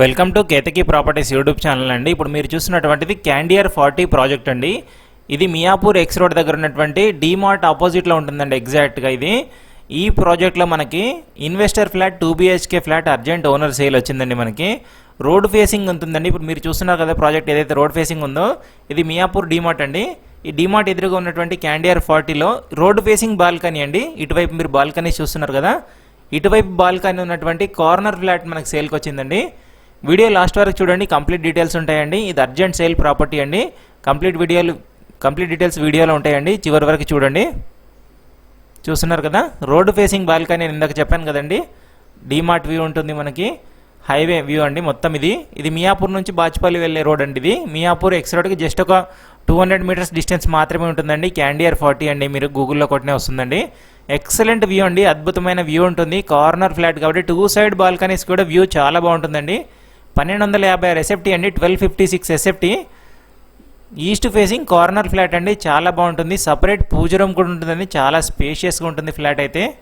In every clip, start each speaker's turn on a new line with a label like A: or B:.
A: Welcome to Ketaki properties YouTube channel అండి. ఇప్పుడు మీరు చూస్తున్నటువంటిది క్యాండియర్ ఫార్టీ ప్రాజెక్ట్ అండి. ఇది మియాపూర్ ఎక్స్ రోడ్ దగ్గర ఉన్నటువంటి డీమార్ట్ ఆపోజిట్లో ఉంటుందండి ఎగ్జాక్ట్గా ఇది. ఈ ప్రాజెక్ట్లో మనకి investor flat two BHK flat urgent owner sale వచ్చిందండి మనకి. రోడ్ ఫేసింగ్ ఉంటుందండి. ఇప్పుడు మీరు చూస్తున్నారు కదా ప్రాజెక్ట్ ఏదైతే రోడ్ ఫేసింగ్ ఉందో ఇది మియాపూర్ డీమార్ట్ అండి. ఈ డీమార్ట్ ఎదురుగా ఉన్నటువంటి క్యాండియర్ ఫార్టీలో రోడ్ ఫేసింగ్ బాల్కనీ అండి. ఇటువైపు మీరు బాల్కనీ చూస్తున్నారు కదా. ఇటువైపు బాల్కనీ ఉన్నటువంటి కార్నర్ ఫ్లాట్ మనకి సేల్కి వచ్చిందండి. వీడియో లాస్ట్ వరకు చూడండి కంప్లీట్ డీటెయిల్స్ ఉంటాయండి. ఇది అర్జెంట్ సేల్ ప్రాపర్టీ అండి. కంప్లీట్ వీడియోలు కంప్లీట్ డీటెయిల్స్ వీడియోలో ఉంటాయండి. చివరి వరకు చూడండి. చూస్తున్నారు కదా? రోడ్డు ఫేసింగ్ బాల్కనీ నేను ఇందాక చెప్పాను కదండి. డీమార్ట్ వ్యూ ఉంటుంది మనకి. హైవే వ్యూ అండి మొత్తం ఇది. ఇది మియాపూర్ నుంచి బాచ్పల్లి వెళ్ళే రోడ్ అండి ఇది. మియాపూర్ ఎక్స్ రోడ్కి జస్ట్ ఒక టూ హండ్రెడ్ మీటర్స్ డిస్టెన్స్ మాత్రమే ఉంటుందండి. క్యాండియర్ ఫార్టీ అండి. మీరు గూగుల్లో కొట్టినే వస్తుందండి. ఎక్సలెంట్ వ్యూ అండి. అద్భుతమైన వ్యూ ఉంటుంది. కార్నర్ ఫ్లాట్ కాబట్టి టూ సైడ్ బాల్కనీస్ కూడా వ్యూ చాలా బాగుంటుందండి. పన్నెండు వందల యాభై ఆరు ఎస్ఎఫ్టీ అండి. Twelve fifty six SFT east facing corner flat అండి. చాలా బాగుంటుంది. సపరేట్ పూజ రూమ్ కూడా ఉంటుందండి. చాలా స్పేషియస్గా ఉంటుంది ఫ్లాట్ అయితే.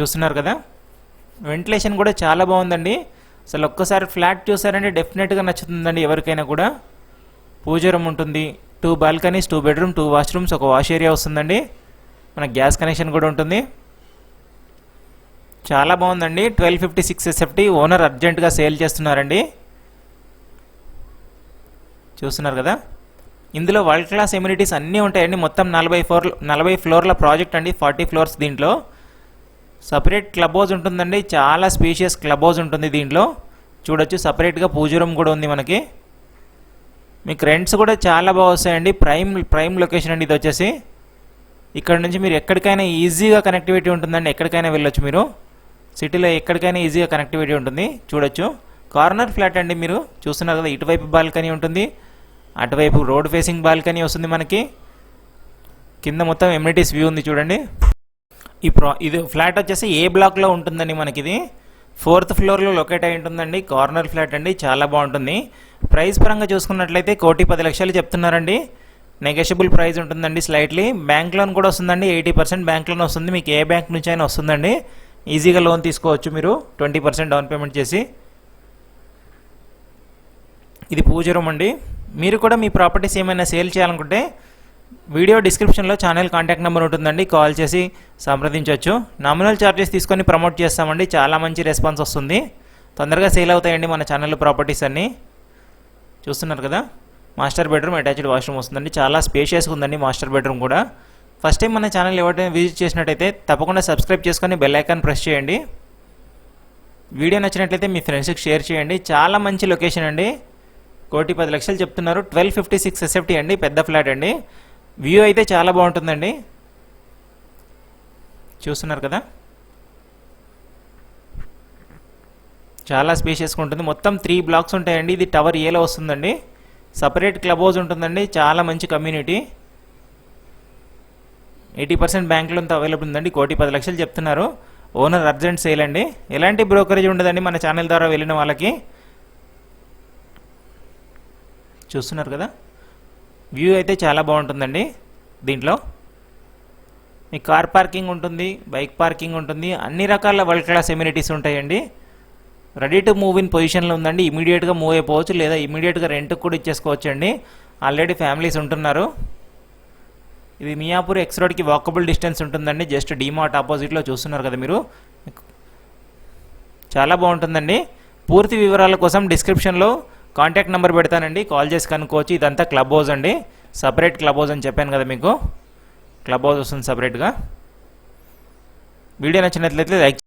A: చూస్తున్నారు కదా? వెంటిలేషన్ కూడా చాలా బాగుందండి. అసలు ఒక్కసారి ఫ్లాట్ చూసారంటే డెఫినెట్గా నచ్చుతుందండి ఎవరికైనా కూడా. పూజ రూమ్ ఉంటుంది. Two balconies two bedroom two washrooms ఒక వాష్ ఏరియా వస్తుందండి. మన గ్యాస్ కనెక్షన్ కూడా ఉంటుంది. చాలా బాగుందండి. Twelve fifty six SFT owner అర్జెంటుగా సేల్ చేస్తున్నారండి. చూస్తున్నారు కదా. ఇందులో వరల్డ్ క్లాస్ ఎమ్యూనిటీస్ అన్నీ ఉంటాయండి. మొత్తం నలభై ఫ్లోర్ నలభై ఫ్లోర్ల ప్రాజెక్ట్ అండి. ఫార్టీ ఫ్లోర్స్ దీంట్లో. సపరేట్ క్లబ్ హౌస్ ఉంటుందండి. చాలా స్పీషియస్ క్లబ్ హౌస్ ఉంటుంది దీంట్లో. చూడొచ్చు. సపరేట్గా పూజ రూమ్ కూడా ఉంది మనకి. మీకు రెంట్స్ కూడా చాలా బాగా వస్తాయండి. ప్రైమ్ ప్రైమ్ లొకేషన్ అండి ఇది వచ్చేసి. ఇక్కడ నుంచి మీరు ఎక్కడికైనా ఈజీగా కనెక్టివిటీ ఉంటుందండి. ఎక్కడికైనా వెళ్ళొచ్చు మీరు. సిటీలో ఎక్కడికైనా ఈజీగా కనెక్టివిటీ ఉంటుంది. చూడొచ్చు. కార్నర్ ఫ్లాట్ అండి మీరు. చూస్తున్నారు కదా ఇటువైపు బాల్కనీ ఉంటుంది. అటువైపు రోడ్ ఫేసింగ్ బాల్కనీ వస్తుంది మనకి. కింద మొత్తం ఎమ్యూనిటీస్ వ్యూ ఉంది చూడండి. ఈ ప్రా ఇది ఫ్లాట్ వచ్చేసి ఏ బ్లాక్లో ఉంటుందండి మనకి ఇది ఫోర్త్ ఫ్లోర్లో లొకేట్ అయి ఉంటుందండి. కార్నర్ ఫ్లాట్ అండి. చాలా బాగుంటుంది. ప్రైస్ పరంగా చూసుకున్నట్లయితే కోటి పది లక్షలు చెప్తున్నారండి. నెగోషియబుల్ ప్రైస్ ఉంటుందండి స్లైట్లీ బ్యాంక్ లోన్ కూడా వస్తుందండి. ఎయిటీ పర్సెంట్ బ్యాంక్ లోన్ వస్తుంది. మీకు ఏ బ్యాంక్ నుంచి అయినా వస్తుందండి. ఈజీగా లోన్ తీసుకోవచ్చు మీరు. ట్వంటీ పర్సెంట్ డౌన్ పేమెంట్ చేసి. ఇది పూజ రూమ్ అండి. మీరు కూడా మీ ప్రాపర్టీస్ ఏమైనా సేల్ చేయాలనుకుంటే వీడియో డిస్క్రిప్షన్లో ఛానల్ కాంటాక్ట్ నెంబర్ ఉంటుందండి. కాల్ చేసి సంప్రదించవచ్చు. నామినల్ ఛార్జెస్ తీసుకొని ప్రమోట్ చేస్తామండి. చాలా మంచి రెస్పాన్స్ వస్తుంది. తొందరగా సేల్ అవుతాయండి మన ఛానల్ ప్రాపర్టీస్ అన్నీ. చూస్తున్నారు కదా? మాస్టర్ బెడ్రూమ్ అటాచ్డ్ వాష్రూమ్ వస్తుందండి. చాలా స్పేషియస్గా ఉందండి మాస్టర్ బెడ్రూమ్ కూడా. ఫస్ట్ టైం మన ఛానల్ ఎవరైనా విజిట్ చేసినట్టయితే తప్పకుండా సబ్స్క్రైబ్ చేసుకొని బెల్ ఐకాన్ ప్రెస్ చేయండి. వీడియో నచ్చినట్లయితే మీ ఫ్రెండ్స్కి షేర్ చేయండి. చాలా మంచి లొకేషన్ అండి. కోటి పది లక్షలు చెప్తున్నారు. ట్వెల్వ్ ఫిఫ్టీ సిక్స్ ఎస్ఎఫ్టీ అండి. పెద్ద ఫ్లాట్ అండి. వ్యూ అయితే చాలా బాగుంటుందండి. చూస్తున్నారు కదా? చాలా స్పేషియస్గా ఉంటుంది. మొత్తం త్రీ బ్లాక్స్ ఉంటాయండి. ఇది టవర్ ఏలో వస్తుందండి. సపరేట్ క్లబ్ హౌస్ ఉంటుందండి. చాలా మంచి community. Eighty percent bank loan available ఉందండి. కోటి పది లక్షలు చెప్తున్నారు. ఓనర్ అర్జెంట్ సేల్ అండి. ఎలాంటి బ్రోకరేజ్ ఉండదండి మన ఛానల్ ద్వారా వెళ్ళిన వాళ్ళకి. చూస్తున్నారు కదా? వ్యూ అయితే చాలా బాగుంటుందండి దీంట్లో. మీ కార్ పార్కింగ్ ఉంటుంది బైక్ పార్కింగ్ ఉంటుంది అన్ని రకాల వరల్డ్ క్లాస్ ఎమ్యూనిటీస్ ఉంటాయండి. రెడీ టు మూవ్ ఇన్ పొజిషన్లో ఉందండి. ఇమీడియట్గా మూవ్ అయిపోవచ్చు లేదా ఇమీడియట్గా రెంట్కి కూడా ఇచ్చేసుకోవచ్చు అండి ఆల్రెడీ ఫ్యామిలీస్ ఉంటున్నారు. ఇది మియాపూర్ ఎక్స్ రోడ్కి వాకబుల్ డిస్టెన్స్ ఉంటుందండి. జస్ట్ డీమార్ట్ ఆపోజిట్లో చూస్తున్నారు కదా మీరు. చాలా బాగుంటుందండి. పూర్తి వివరాల కోసం డిస్క్రిప్షన్లో కాంటాక్ట్ నెంబర్ పెడతానండి. కాల్ చేసి కనుక్కోవచ్చు. ఇదంతా క్లబ్ హౌస్ అండి. సపరేట్ క్లబ్ హౌస్ అని చెప్పాను కదా మీకు. క్లబ్ హౌస్ వస్తుంది సపరేట్గా వీడియో నచ్చినట్లయితే లైక్